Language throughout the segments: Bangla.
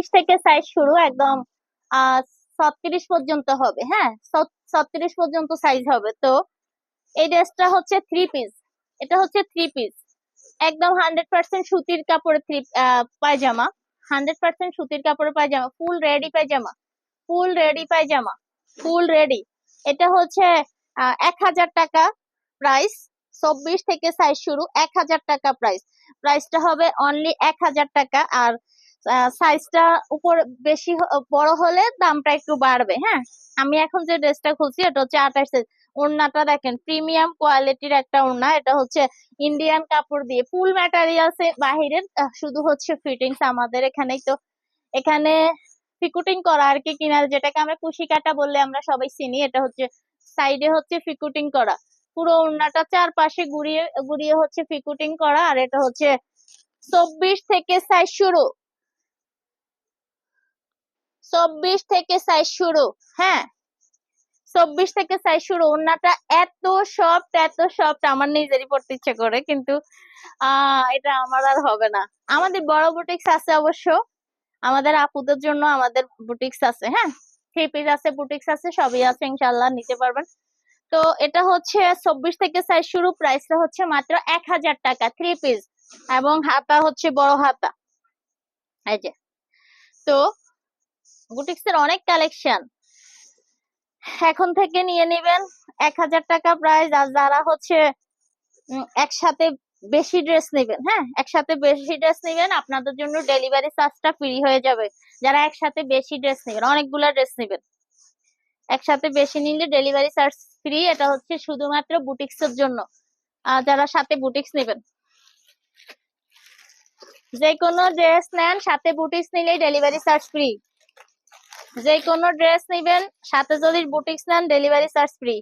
ছত্রিশ থেকে সাইজ শুরু, একদম ছত্রিশ পর্যন্ত হবে হ্যাঁ? ছত্রিশ পর্যন্ত সাইজ হবে। তো এই ড্রেসটা হচ্ছে থ্রি পিস এটা হচ্ছে থ্রি পিস একদম হান্ড্রেড পার্সেন্ট সুতির কাপড়ের থ্রি পায়জামা। হান্ড্রেড পার্সেন্ট সুতির কাপড়ের পায়জামা ফুল রেডি পায়জামা ফুল রেডি পায়জামা ফুল রেডি এটা হচ্ছে এক হাজার টাকা প্রাইস চব্বিশ থেকে সাইজ শুরু, এক হাজার টাকা প্রাইস প্রাইসটা হবে অনলি এক হাজার টাকা, আর সাইজটা উপর বেশি বড় হলে দামটা একটু বাড়বে হ্যাঁ? আমি এখন যে ড্রেসটা খুলছি, এটা হচ্ছে আঠাশ সাইজ ওড়নাটা দেখেন প্রিমিয়াম কোয়ালিটির একটা ওড়না, এটা হচ্ছে ইন্ডিয়ান কাপড় দিয়ে ফুল ম্যাটেরিয়ালস বাহিরের শুধু হচ্ছে ফিটিংস আমাদের এখানেই তো, এখানে ফিকুটিং করা আর কি কিনার, যেটাকে আমরা কুশি কাটা বললে আমরা সবাই চিনি, এটা হচ্ছে সাইডে হচ্ছে ফিকুটিং করা। পুরো ওড়নাটা চারপাশে ঘুরিয়ে ঘুরিয়ে হচ্ছে ফিকুটিং করা, আর এটা হচ্ছে চব্বিশ থেকে সাইজ শুরু। চব্বিশ থেকে সাইজ শুরু হ্যাঁ? চব্বিশ থেকে সাইজ শুরু ওড়নাটা এত সফট এত সফট আমার নিজেরই পড়তে ইচ্ছে করে, কিন্তু এটা আমার আর হবে না। আমাদের বড় বুটিক্স আছে অবশ্য, আমাদের আপুদের জন্য আমাদের বুটিক্স আছে হ্যাঁ? থ্রি পিস আছে বুটিক্স আছে, সবই আছে ইনশাল্লাহ নিতে পারবেন। তো এটা হচ্ছে চব্বিশ থেকে সাইজ শুরু প্রাইসটা হচ্ছে মাত্র এক হাজার টাকা থ্রি পিস এবং হাতা হচ্ছে বড় হাতা। এই যে, তো বুটিক্স এর অনেক কালেকশন এখন থেকে নিয়ে নেবেন এক হাজার টাকা প্রাইস আর যারা হচ্ছে একসাথে বেশি ড্রেস নেবেন হ্যাঁ? একসাথে বেশি ড্রেস নেবেন, আপনাদের জন্য ডেলিভারি চার্জটা ফ্রি হয়ে যাবে। যারা একসাথে বেশি ড্রেস নেবেন, অনেকগুলা ড্রেস নেবেন। একসাথে বেশি নিলে ডেলিভারি চার্জ ফ্রি এটা হচ্ছে শুধুমাত্র বুটিক্স এর জন্য যারা সাথে বুটিক্স নেবেন যে কোনো ড্রেস নেন, সাথে বুটিক্স নিলেই ডেলিভারি চার্জ ফ্রি যে কোনো ড্রেস নেবেন, সাথে যদি বুটিক্স নেন ডেলিভারি চার্জ ফ্রি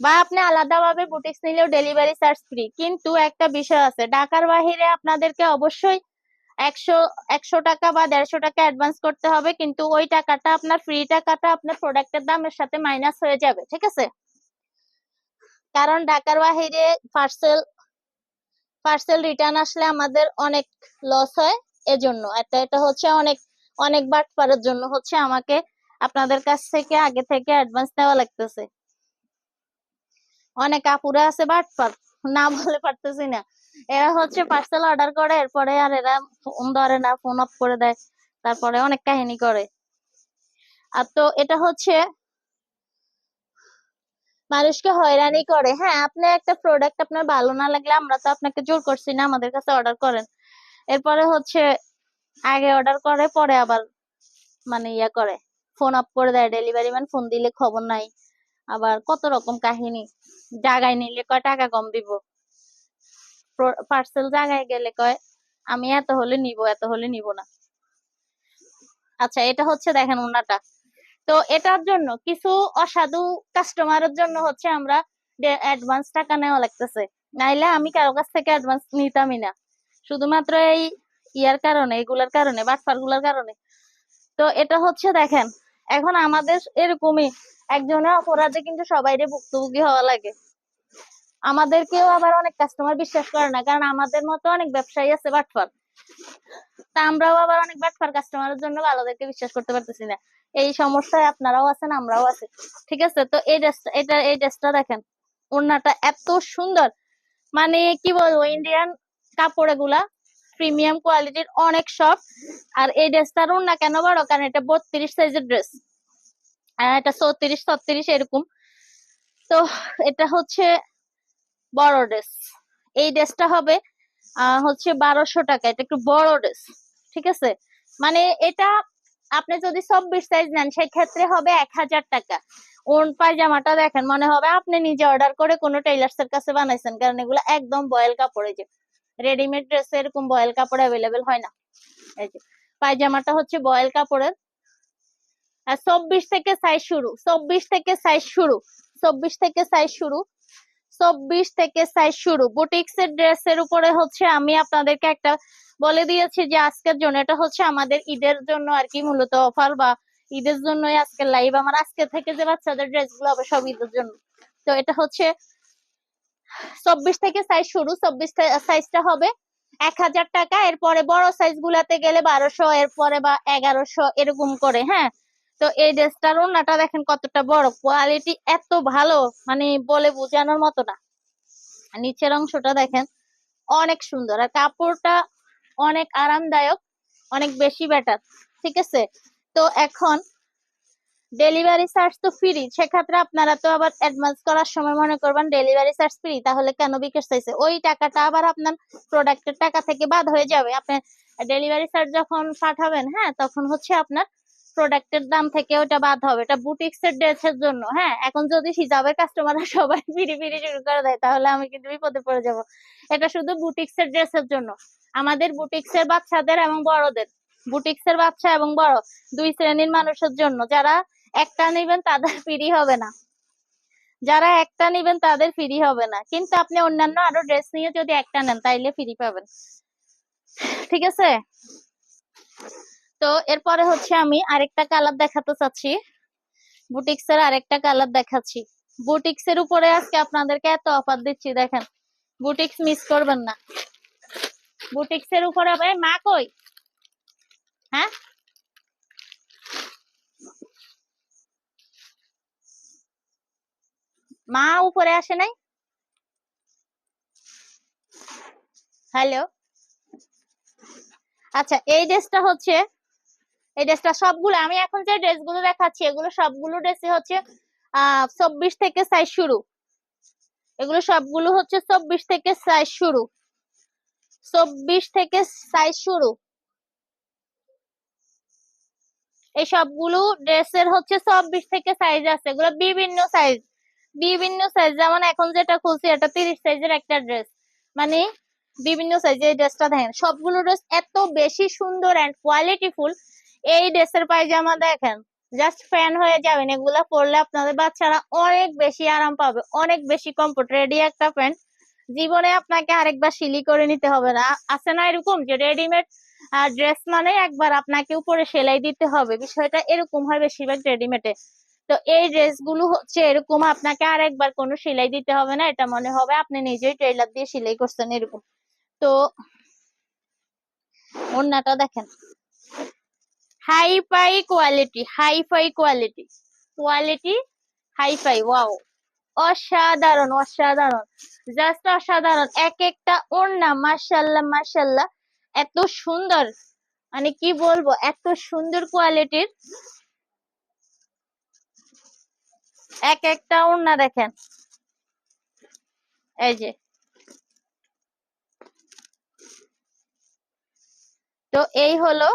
বা আপনি আলাদাভাবে বুটিক্স নিলেও ডেলিভারি চার্জ ফ্রি কিন্তু একটা বিষয় আছে, ঢাকার বাহিরে আপনাদেরকে অবশ্যই একশো একশো টাকা বা দেড়শো টাকা অ্যাডভান্স করতে হবে, কিন্তু ওই টাকাটা আপনার ফ্রি টাকাটা আপনার প্রোডাক্টের দামের সাথে মাইনাস হয়ে যাবে, ঠিক আছে? কারণ ঢাকার বাহিরে পার্সেল পার্সেল রিটার্ন আসলে আমাদের অনেক লস হয়, এজন্য। এটা এটা হচ্ছে অনেক অনেক বাট বাটপারের জন্য হচ্ছে আমাকে আপনাদের কাছ থেকে আগে থেকে অ্যাডভান্স নেওয়া লাগতেছে। অনেক আপুরা আছে বাট বাটপার না বলে পারতেছি না। এরা হচ্ছে পার্সেল অর্ডার করে, এরপরে আর এরা ফোন ধরে না ফোন অফ করে দেয়। তারপরে অনেক কাহিনী করে। আর তো এটা হচ্ছে মানুষকে হয়রানি করে। হ্যাঁ আপনি একটা প্রোডাক্ট আপনার ভালো না লাগলে আমরা তো আপনাকে জোর করছি না, আমাদের কাছে অর্ডার করেন। এরপরে হচ্ছে আগে অর্ডার করে, পরে আবার মানে ইয়া করে। ফোন অফ করে দেয় ডেলিভারি ম্যান ফোন দিলে খবর নাই। আবার কত রকম কাহিনী। জায়গায় নিলে কয়, টাকা কম দিব। পার্সেল জায়গায় গেলে কয়, আমি এত হলে নিব, এত হলে নিব না। আচ্ছা এটা হচ্ছে দেখেন ওনাটা তো এটার জন্য কিছু অসাধু কাস্টমারের জন্য হচ্ছে আমরা অ্যাডভান্স টাকা নেওয়া লাগতেছে। নাইলে আমি কারও কাছ থেকে অ্যাডভান্স নিতামই না। শুধুমাত্র এই ইয়ার কারণে, এগুলার কারণে বাটপারগুলার কারণে। তো এটা হচ্ছে দেখেন, এখন আমাদের এরকমই একজনের অপরাধে কিন্তু সবাইরে ভুক্তভোগী হওয়া লাগে। আমাদেরকেও আবার অনেক কাস্টমার বিশ্বাস করে না, কারণ আমাদের মতো অনেক ব্যবসায়ী আছে বাটপার তা আমরাও আবার অনেক বাটপার কাস্টমারের জন্য ভালোদেরকে বিশ্বাস করতে পারতেছি না। এই সমস্যায় আপনারাও আছেন, আমরাও আছি। ঠিক আছে? তো এই ড্রেসটা এটা, এই ড্রেসটা দেখেন, ওড়নাটা এত সুন্দর। মানে কি বলব ইন্ডিয়ান কাপড় এগুলা প্রিমিয়াম কোয়ালিটির অনেক সফট আর এই ড্রেসটার না কেন বড়? কারণ এটা বত্রিশ সাইজের ড্রেস আর এটা চৌত্রিশ, ছত্রিশ এরকম। তো এটা হচ্ছে বড় ড্রেস এই ড্রেসটা হবে হচ্ছে বারোশো টাকা। এটা একটু বড় ড্রেস ঠিক আছে? মানে এটা আপনি যদি চব্বিশ সাইজ নেন সেই ক্ষেত্রে হবে এক হাজার টাকা। ওন পায়জামাটা দেখেন, মনে হবে আপনি নিজে অর্ডার করে কোনো টেইলার্স এর কাছে বানাইছেন। কারণ এগুলো একদম বয়েল কাপড়ে যে রেডিমেড ড্রেস এরকম বয়েল কাপড় অ্যাভেলেবেল হয় না। এই যে, পায়জামাটা হচ্ছে বয়েল কাপড়ের। আর চব্বিশ থেকে সাইজ শুরু, চব্বিশ থেকে সাইজ শুরু, চব্বিশ থেকে সাইজ শুরু, চব্বিশ থেকে সাইজ শুরু। বুটিক্স এর ড্রেসের উপরে হচ্ছে আমি আপনাদেরকে একটা বলে দিয়েছি যে আজকের জন্য এটা হচ্ছে আমাদের ঈদের জন্য আর কি মূলত অফার বা ঈদের জন্যই আজকের লাইভ আমার আজকে থেকে যে বাচ্চাদের ড্রেসগুলো হবে সব ঈদের জন্য। তো এটা হচ্ছে চব্বিশ থেকে সাইজ শুরু, চব্বিশ সাইজটা হবে এক হাজার টাকা। এরপরে বড় সাইজ গুলাতে গেলে বারোশো, এরপরে বা এগারোশো, এরকম করে হ্যাঁ? তো এই ড্রেসটার ওড়নাটা দেখেন কতটা বড়। কোয়ালিটি এত ভালো মানে বলে বোঝানোর মতো না। নিচের অংশটা দেখেন অনেক সুন্দর। আর কাপড়টা অনেক আরামদায়ক, অনেক বেশি বেটার ঠিক আছে? তো এখন ডেলিভারি চার্জ তো ফ্রি সেক্ষেত্রে আপনারা তো আবার অ্যাডভান্স করার সময় মনে করবেন ডেলিভারি চার্জ ফ্রি তাহলে কেন বিকাশ চাইছে? ওই টাকাটা আবার আপনার প্রোডাক্টের টাকা থেকে বাদ হয়ে যাবে। আপনি ডেলিভারি চার্জ যখন পাঠাবেন হ্যাঁ তখন হচ্ছে আপনার প্রোডাক্টের দাম থেকে ওটা বাদ হবে। এটা বুটিক্স এর ড্রেসের জন্য হ্যাঁ এখন যদি হিজাবের কাস্টমাররা সবাই ফিরি ফিরি শুরু করে দেয়, তাহলে আমি কিন্তু বিপদে পড়ে যাব। এটা শুধু বুটিক্স এর ড্রেসের জন্য। আমাদের বুটিক্স এর বাচ্চাদের এবং বড়দের বুটিক্স এর বাচ্চা এবং বড়, দুই শ্রেণির মানুষের জন্য। যারা একটা নেবেন, তাদের ফ্রি হবে না। যারা একটা নেবেন, তাদের ফ্রি হবে না। কিন্তু আপনি অন্যান্য আরও ড্রেস নিয়ে যদি একটা নেন, তাইলে ফ্রি পাবেন। ঠিক আছে? তো এরপরে হচ্ছে আমি আরেকটা কালার দেখাতে চাচ্ছি। বুটিক্স এর আরেকটা কালার দেখাচ্ছি। বুটিক্স এর উপরে আজকে আপনাদেরকে এত অফার দিচ্ছি, দেখেন। বুটিক্স মিস করবেন না। বুটিক্স এর উপরে মা কই? হ্যাঁ? মা উপরে আসে নাই? হ্যালো আচ্ছা এই ড্রেসটা হচ্ছে, এই ড্রেসটা সবগুলো, আমি এখন যে ড্রেসগুলো দেখাচ্ছি, এগুলো সবগুলো ড্রেসে হচ্ছে আহ চব্বিশ থেকে সাইজ শুরু। এগুলো সবগুলো হচ্ছে চব্বিশ থেকে সাইজ শুরু। চব্বিশ থেকে সাইজ শুরু। এই সবগুলো ড্রেসের হচ্ছে চব্বিশ থেকে সাইজ আছে, এগুলো বিভিন্ন সাইজ। বিভিন্ন সাইজ যেমন এখন যেটা খুলছি, এটা তিরিশ সাইজের একটা ড্রেস মানে বিভিন্ন সাইজ এই ড্রেসটা দেখেন, সবগুলো ড্রেস এত বেশি সুন্দর এন্ড কোয়ালিটিফুল এই ড্রেসের পায়জামা দেখেন জাস্ট ফ্যান হয়ে যাবেন, এগুলা পরলে আপনাদের বাচ্চারা অনেক বেশি আরাম পাবে, অনেক বেশি কমফোর্ট রেডি একটা প্যান্ট জীবনে আপনাকে আরেকবার সিলি করে নিতে হবে না। আছে না এরকম যে রেডিমেড ড্রেস মানে একবার আপনাকে উপরে সেলাই দিতে হবে? বিষয়টা এরকম হয় বেশিরভাগ রেডিমেডে তো এই ড্রেসগুলো হচ্ছে এরকম আপনাকে আর একবার কোনো সেলাই দিতে হবে না, এটা মনে হবে আপনি নিজেই টেইলার দিয়ে সেলাই করছেন এরকম। তো ওড়নাটা দেখেন। Hi fi quality hi fi quality quality hi fi wow অসাধারণ অসাধারণ জাস্ট অসাধারণ। এক একটা ওড়না, মাশাল্লাহ মাশাল্লাহ, এত সুন্দর মানে কি বলব, এত সুন্দর কোয়ালিটির এক একটা ওড়না দেখেন। এই যে। তো এই হলো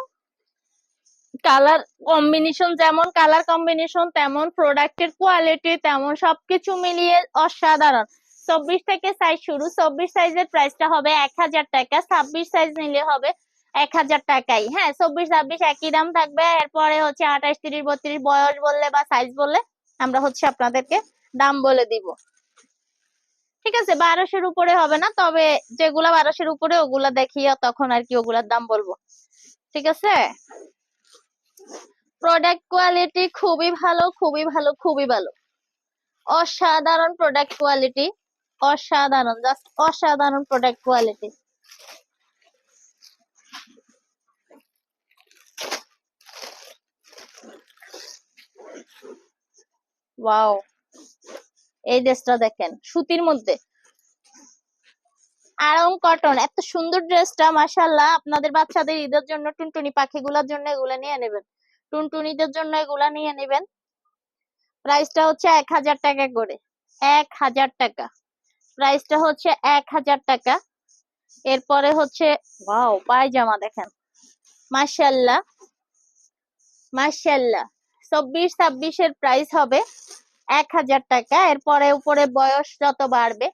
কালার কম্বিনেশন, যেমন কালার কম্বিনেশন, তেমন প্রোডাক্টের কোয়ালিটি তেমন সবকিছু মিলিয়ে অসাধারণ। চব্বিশ থেকে সাইজ শুরু, চব্বিশ সাইজের প্রাইসটা হবে এক হাজার টাকা, ছাব্বিশ সাইজ নিলে হবে এক হাজার টাকাই। হ্যাঁ চব্বিশ ছাব্বিশ একই দাম থাকবে, এরপরে হচ্ছে আঠাশ, তিরিশ, বত্রিশ, বয়স বললে বা সাইজ বললে আমরা হচ্ছে আপনাদেরকে দাম বলে দিব। ঠিক আছে, বারোশের উপরে হবে না, তবে যেগুলা বারোশের উপরে, ওগুলা দেখিয়ে তখন আর কি ওগুলার দাম বলব। ঠিক আছে? প্রোডাক্ট কোয়ালিটি খুবই ভালো খুবই ভালো খুবই ভালো। অসাধারণ প্রোডাক্ট কোয়ালিটি অসাধারণ জাস্ট অসাধারণ প্রোডাক্ট কোয়ালিটি ওয়াও এই ড্রেসটা দেখেন, সুতির মধ্যে। আরাম কটন এত সুন্দর ড্রেসটা মাশাল্লাহ আপনাদের বাচ্চাদের ঈদের জন্য টুনটুনি পাখিগুলোর জন্য এগুলা নিয়ে নেবেন। টুনটুনিদের জন্য এগুলা নিয়ে নেবেন। প্রাইসটা হচ্ছে এক হাজার টাকা করে। এক হাজার টাকা। প্রাইসটা হচ্ছে এক হাজার টাকা। এরপরে হচ্ছে ওয়াও পায়জামা দেখেন। মাশাল্লাহ মাশাল্লাহ চব্বিশ ছাব্বিশের প্রাইস হবে এক হাজার টাকা। এরপরে উপরে বয়স যত বাড়বে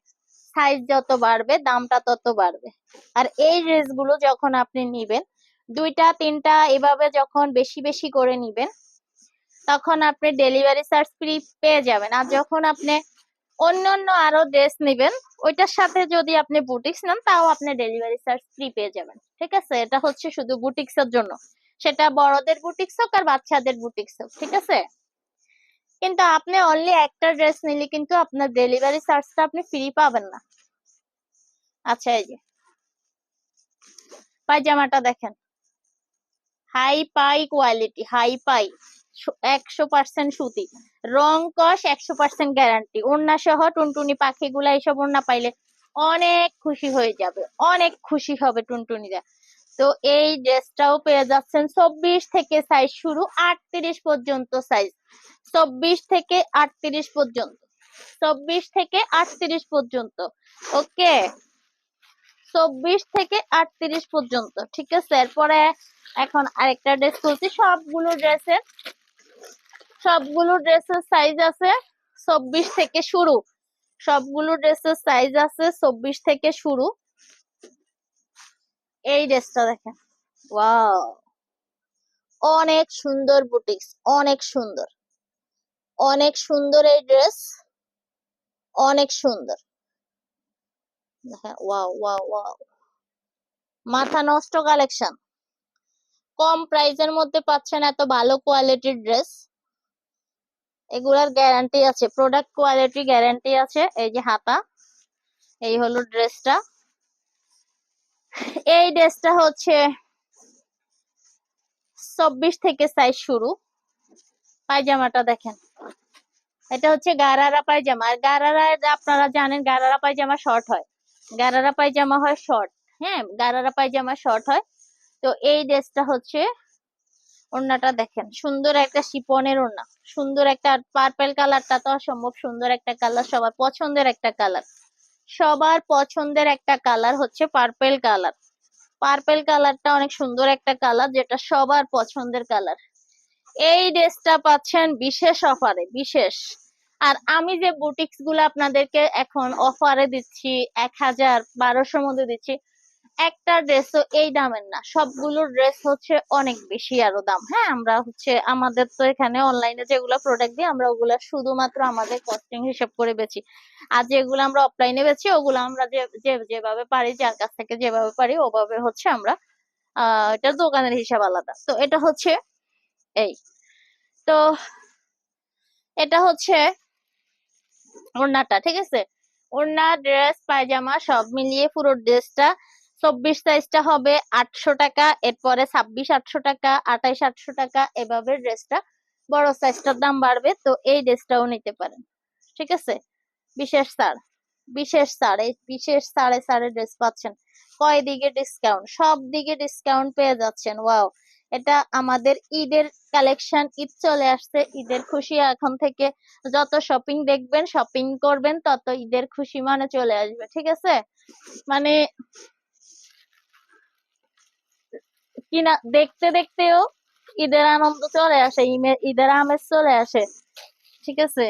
সাইজ যত বাড়বে, দামটা তত বাড়বে। আর এই ড্রেসগুলো যখন আপনি নিবেন, দুইটা, তিনটা, এভাবে যখন বেশি বেশি করে নিবেন, তখন আপনি ডেলিভারি চার্জ ফ্রি পেয়ে যাবেন। আর যখন আপনি অন্য অন্য আরও ড্রেস নিবেন, ওইটার সাথে যদি আপনি বুটিক্স নেন, তাও আপনি ডেলিভারি চার্জ ফ্রি পেয়ে যাবেন। ঠিক আছে? এটা হচ্ছে শুধু বুটিক্স এর জন্য। সেটা বড়দের বুটিক্স হোক আর বাচ্চাদের বুটিক্স হোক, ঠিক আছে? কিন্তু আপনি অনলি একটা ড্রেস নিলে কিন্তু আপনার ডেলিভারি চার্জটা আপনি ফ্রি পাবেন না। আচ্ছা এই যে। পায়জামাটা দেখেন। Hi fi quality hi fi একশো পার্সেন্ট সুতি। রং কস একশো পার্সেন্ট গ্যারান্টি ওড়না সহ টুনটুনি পাখিগুলা এইসব ওড়না পাইলে অনেক খুশি হয়ে যাবে, অনেক খুশি হবে টুনটুনিরা। তো এই ড্রেসটাও পেয়ে যাচ্ছেন চব্বিশ থেকে সাইজ শুরু আটত্রিশ পর্যন্ত সাইজ চব্বিশ থেকে আটত্রিশ পর্যন্ত। চব্বিশ থেকে আটত্রিশ পর্যন্ত। ওকে? চব্বিশ থেকে আটত্রিশ পর্যন্ত। ঠিক আছে? এরপরে এখন আরেকটা ড্রেস খুলছি। সবগুলো ড্রেসের সবগুলো ড্রেসের সাইজ আছে চব্বিশ থেকে শুরু। সবগুলো ড্রেসের সাইজ আছে চব্বিশ থেকে শুরু। এই ড্রেসটা দেখেন। অনেক সুন্দর বুটিক্স, অনেক সুন্দর। অনেক সুন্দর এই ড্রেস, অনেক সুন্দর। ওয়াও মাথা নষ্ট কালেকশন। কম প্রাইসের মধ্যে পাচ্ছেন এত ভালো কোয়ালিটির ড্রেস। এগুলার গ্যারান্টি আছে প্রোডাক্ট কোয়ালিটি গ্যারান্টি আছে, এই যে হাতা, এই হলো ড্রেসটা। এই ড্রেসটা হচ্ছে চব্বিশ থেকে সাইজ শুরু। পায়জামাটা দেখেন। এটা হচ্ছে গারারা পায়জামা। আর গারারা, আপনারা জানেন গারারা পায়জামা শর্ট হয়। গারারা পায়জামা হয় শর্ট হ্যাঁ? গারারা পায়জামা শর্ট হয়। তো এই ড্রেসটা হচ্ছে ওড়নাটা দেখেন। সুন্দর একটা শিপনের ওড়না। সুন্দর একটা পার্পেল কালারটা তো অসম্ভব সুন্দর একটা কালার সবার পছন্দের একটা কালার সবার পছন্দের একটা কালার হচ্ছে পার্পেল কালার পার্পেল কালারটা অনেক সুন্দর একটা কালার যেটা সবার পছন্দের কালার এই ড্রেসটা পাচ্ছেন বিশেষ অফারে বিশেষ। আর আমি যে বুটিক্সগুলো আপনাদেরকে এখন অফারে দিচ্ছি, এক হাজার বারোশোর মধ্যে দিচ্ছি একটা ড্রেসও এই দামের না। সবগুলো ড্রেস হচ্ছে অনেক বেশি আরও দাম। হ্যাঁ আমরা হচ্ছে আমাদের তো এখানে অনলাইনে যেগুলো প্রোডাক্ট দিই, আমরা ওগুলা শুধুমাত্র আমাদের কস্টিং হিসেব করে বেচি। আর যেগুলো আমরা অফলাইনে বেচি, ওগুলো আমরা যে- যেভাবে পারি, যার কাছ থেকে যেভাবে পারি, ওভাবে হচ্ছে আমরা, আহ, এটা দোকানের হিসাব আলাদা। তো এটা হচ্ছে এই। তো এটা হচ্ছে ওড়নাটা, ঠিক আছে? ওড়না ড্রেস পায়জামা, সব মিলিয়ে পুরো ড্রেসটা চব্বিশ সাইজটা হবে আটশো টাকা, এরপরে ছাব্বিশ আটশো টাকা, আঠাইশ আটশো টাকা, এভাবে ড্রেসটা বড় সাইজটার দাম বাড়বে, তো এই ড্রেসটাও নিতে পারেন। ঠিক আছে? বিশেষ ছাড় বিশেষ ছাড় এই বিশেষ ছাড়ে ছাড়ে ড্রেস পাচ্ছেন। কয় দিকে ডিসকাউন্ট সব দিকে ডিসকাউন্ট পেয়ে যাচ্ছেন ওয়াও এটা আমাদের ঈদের কালেকশন ঈদ চলে আসছে, ঈদের খুশি এখন থেকে যত শপিং দেখবেন শপিং করবেন, তত ঈদের খুশি মানে চলে আসবে, ঠিক আছে? মানে কিনা, দেখতে দেখতেও ঈদের আনন্দ চলে আসে ঈদের আমেজ চলে আসে। ঠিক আছে?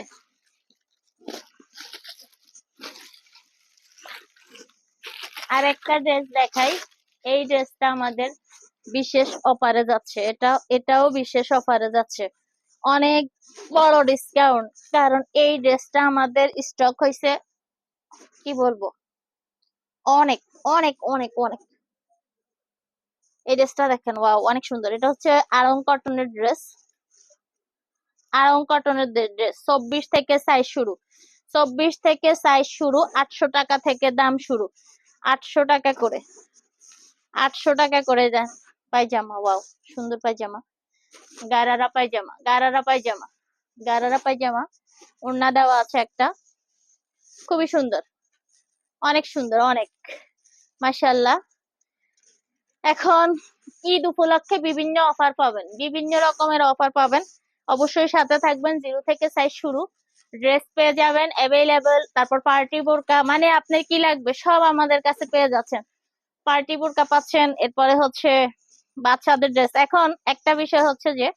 আর একটা ড্রেস দেখাই। এই ড্রেসটা আমাদের বিশেষ অফারে যাচ্ছে। এটা এটাও বিশেষ অফারে যাচ্ছে। অনেক বড় ডিসকাউন্ট কারণ এই ড্রেসটা আমাদের স্টক হয়েছে কি বলব? অনেক অনেক অনেক অনেক। এই ড্রেসটা দেখেন ওয়াও অনেক সুন্দর। এটা হচ্ছে আরং কটনের ড্রেস আরং কটনের ড্রেস চব্বিশ থেকে সাইজ শুরু। চব্বিশ থেকে সাইজ শুরু, আটশো টাকা থেকে দাম শুরু। আটশো টাকা করে। আটশো টাকা করে দেন। পায়জামা ওয়াও সুন্দর পায়জামা। গারারা পায়জামা গারারা পায়জামা। গারারা পায়জামা। ওড়না দেওয়া আছে একটা। খুবই সুন্দর। অনেক সুন্দর, অনেক। মাশাল্লাহ এখন ঈদ উপলক্ষে বিভিন্ন অফার পাবেন। বিভিন্ন রকমের অফার পাবেন। অবশ্যই সাথে থাকবেন জিরো থেকে সাইজ শুরু। ড্রেস পেয়ে যাবেন অ্যাভেলেবল তারপর পার্টি বোরকা মানে আপনার কি লাগবে, সব আমাদের কাছে পেয়ে যাচ্ছেন। পার্টি বোরকা পাচ্ছেন, এরপরে হচ্ছে বাচ্চাদের ড্রেস এখন একটা বিষয় হচ্ছে যে,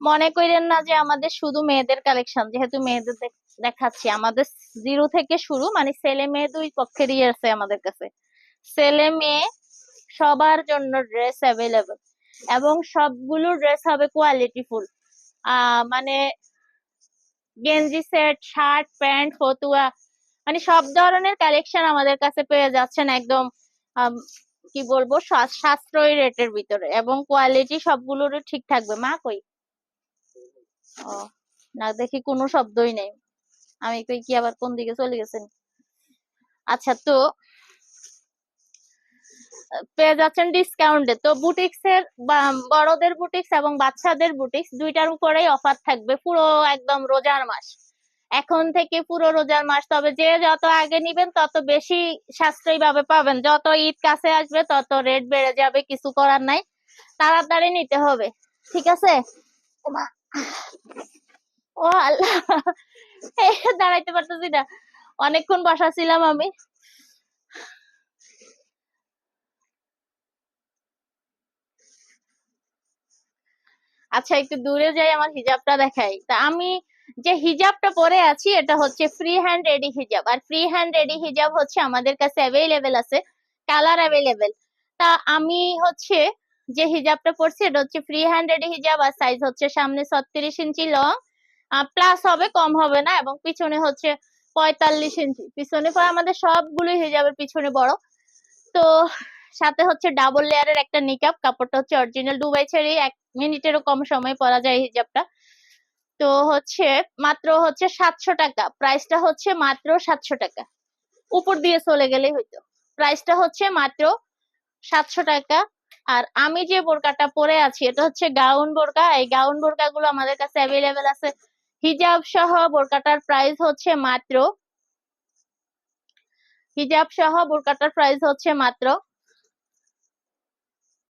মনে করেন না যে আমাদের শুধু মেয়েদের কালেকশন যেহেতু মেয়েদের দেখাচ্ছি, আমাদের জিরো থেকে শুরু মানে ছেলে মেয়ে দুই পক্ষেরই আছে আমাদের কাছে। ছেলে মেয়ে সবার জন্য ড্রেস অ্যাভেলেবল এবং সবগুলো ড্রেস হবে কোয়ালিটিফুল মানে গেঞ্জি সেট শার্ট প্যান্ট ফতুয়া মানে সব ধরনের কালেকশন আমাদের কাছে পেয়ে যাচ্ছেন একদম কি বলব সাশ্রয়ী রেটের ভিতরে এবং কোয়ালিটি সবগুলোর ঠিক থাকবে। মা কই? ও, না দেখি কোনো শব্দই নেই। আমি কই কি আবার কোন দিকে চলে গেছেন? আচ্ছা তো পেয়ে যাচ্ছেন ডিসকাউন্টে তো বুটিক্স এর বড়দের বুটিক্স এবং বাচ্চাদের বুটিক্স দুইটার উপরেই অফার থাকবে পুরো একদম রোজার মাস। এখন থেকে পুরো রোজার মাস, তবে যে যত আগে নিবেন তত বেশি সাশ্রয়ী ভাবে পাবেন। যত ঈদ কাছে আসবে তত রেট বেড়ে যাবে, কিছু করার নাই। তাড়াতাড়ি নিতে হবে, ঠিক আছে? ও আল্লাহ দাঁড়াইতে পারতেছি না। অনেকক্ষণ বসা ছিলাম আমি। আচ্ছা একটু দূরে যাই, আমার হিজাবটা দেখাই। তা আমি যে হিজাবটা পরে আছি, এটা হচ্ছে ফ্রি হ্যান্ড রেডি হিজাব। আর ফ্রি হ্যান্ড রেডি হিজাব হচ্ছে আমাদের কাছে অ্যাভেলেবেল আছে কালার অ্যাভেলেবেল তা আমি হচ্ছে যে হিজাবটা পরছি, এটা হচ্ছে ফ্রি হ্যান্ড রেডি হিজাব, আর সাইজ হচ্ছে সামনে ছত্রিশ ইঞ্চি লং প্লাস হবে, কম হবে না, এবং পিছনে হচ্ছে পঁয়তাল্লিশ ইঞ্চি। পিছনে পরে আমাদের সবগুলো হিজাবের পিছনে বড়। তো সাথে হচ্ছে ডাবল লেয়ারের একটা নিকাব কাপড়টা হচ্ছে অরিজিনাল দুবাই ছেড়ে এক মিনিটেরও কম সময় পরা যায় হিজাবটা তো হচ্ছে মাত্র হচ্ছে সাতশো টাকা প্রাইসটা হচ্ছে মাত্র সাতশো টাকা। উপর দিয়ে চলে গেলেই হইতো। প্রাইসটা হচ্ছে মাত্র সাতশো টাকা। আর আমি যে বোরকাটা পরে আছি, এটা হচ্ছে গাউন বোরকা। এই গাউন বোরকা গুলো আমাদের কাছে অ্যাভেলেবেল আছে। হিজাব সহ বোরকাটার প্রাইস হচ্ছে মাত্র হিজাব সহ বোরকাটার প্রাইস হচ্ছে মাত্র